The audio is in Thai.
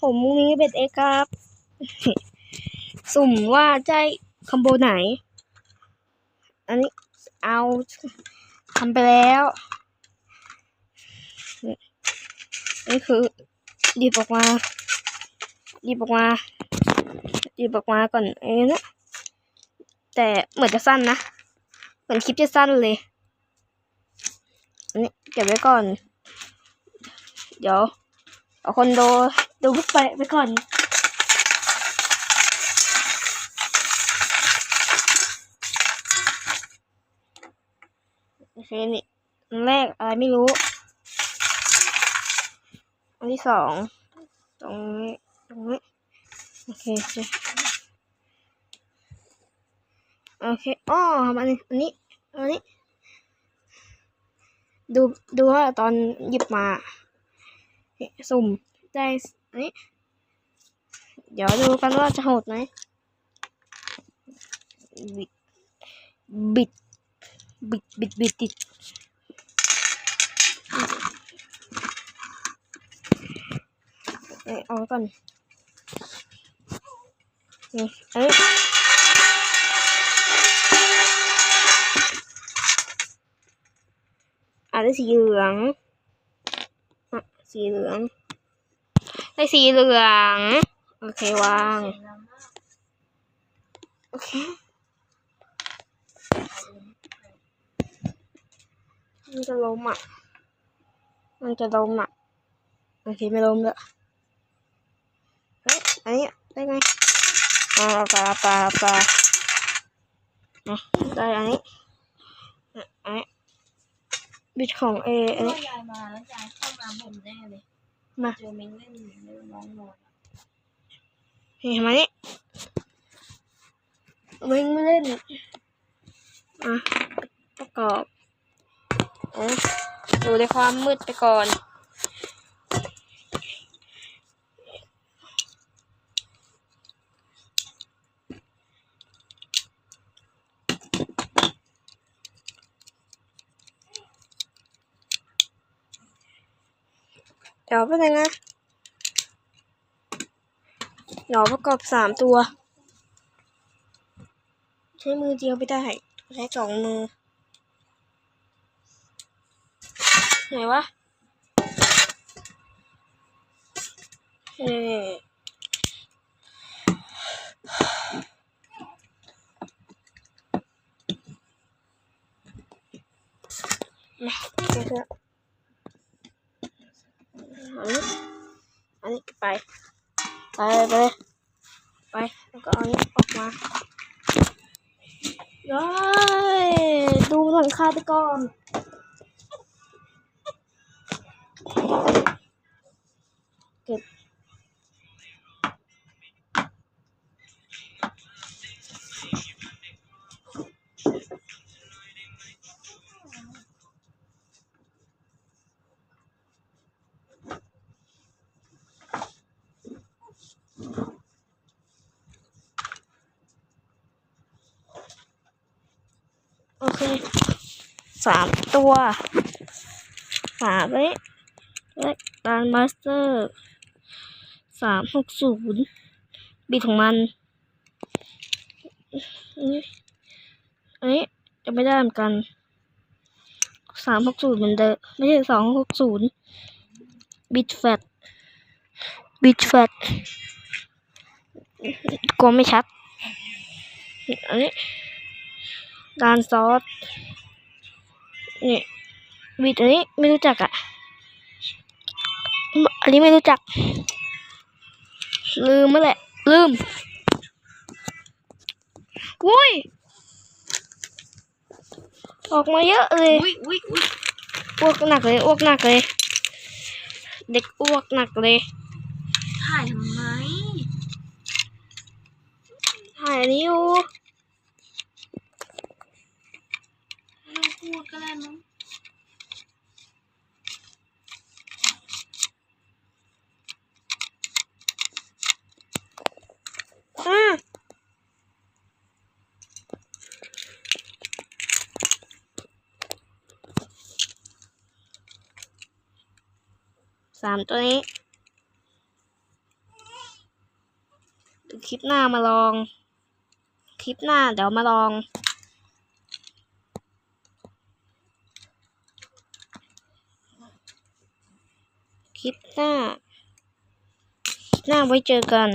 ผมมุ้งนี้เป็นเอกครับ สุ่มว่าใจคอมโบไหน อันนี้เอาทำไปแล้วนี่คือหยิบออกมาหยิบออกมาหยิบออกมาก่อนเอ้นะแต่เหมือนจะสั้นนะ เหมือนคลิปจะสั้นเลยอันนี้เก็บไว้ก่อน เดี๋ยวเอาคนโด เดี๋ยวไปไปก่อน โอเคนี่อันแรกอะไรไม่รู้ อันที่สอง ตรงนี้ ตรงนี้ โอเคโอเคโอเคอ๋ออันนี้ อันนี้ อันนี้ ดู ดูว่าตอนหยิบมาสุ่มได้ นนี้เดี๋ยวดูกันว่าจะโหดไหมบิด บิด บิด บิด บิดติดเอ้ยเอาก่อนนี่เอ้ยอะได้สีเหลืองอะสีเหลือง ได้สีเหลือง โอเควาง โอเคมันจะล้มอะ มันจะล้มอะ โอเคไม่ล้มล้วเฮ้ยอันนี้ได้ไงอ่าปลาปลาปลาอะได้อันนี้อะอันนี้บิดของเออันนี้ยายมาแล้วยายเข้ามาบ่นแน่เลย มาเจอเม้งเล่นเล่นน้องนอนเห็นไหมนี่มึงไม่เล่นอะประกอบอะดูในความมืดไปก่อน ดี๋ยวไปเลยนะเดี๋ยวประกอบสามตัว ใช้มือเดียวไม่ได้ใช้สองมือไหนวะเอ่อมาเดี๋ยวเถอ ไป ไปไปเลยไปแล้วก็เอาอันนี้ออกมาได้ดูหลังคาไปก่อนเก็บ สามตัวสามเลยและการมาสเตอร์สามหกศูนย์บิดของมันอันนี้อันนี้จะไม่ได้เหมือนกันสามหกศูนย์เหมือนเดิมไม่ใช่สองหกศูนย์บิดแฟตบิดแฟตกลัวไม่ชัดอันนี้ การซอสนี่บิดอันนี้ไม่รู้จักอะอันนี้ไม่รู้จัก ลืมเมื่อแหละ ลืมวุ้ย ออกมาเยอะเลยอุ้ยอุ้ยอุ้ยอ้วกหนักเลยอ้วกหนักเลย เด็กอ้วกหนักเลยถ่ายทำไมถ่ายอันนี้อยู่ ไม่ต้อง พูดก็ได้มั้งอะสามตัวนี้ คลิปหน้ามาลอง คลิปหน้าเดี๋ยวมาลอง ลิปหน้า หน้าไว้เจอกัน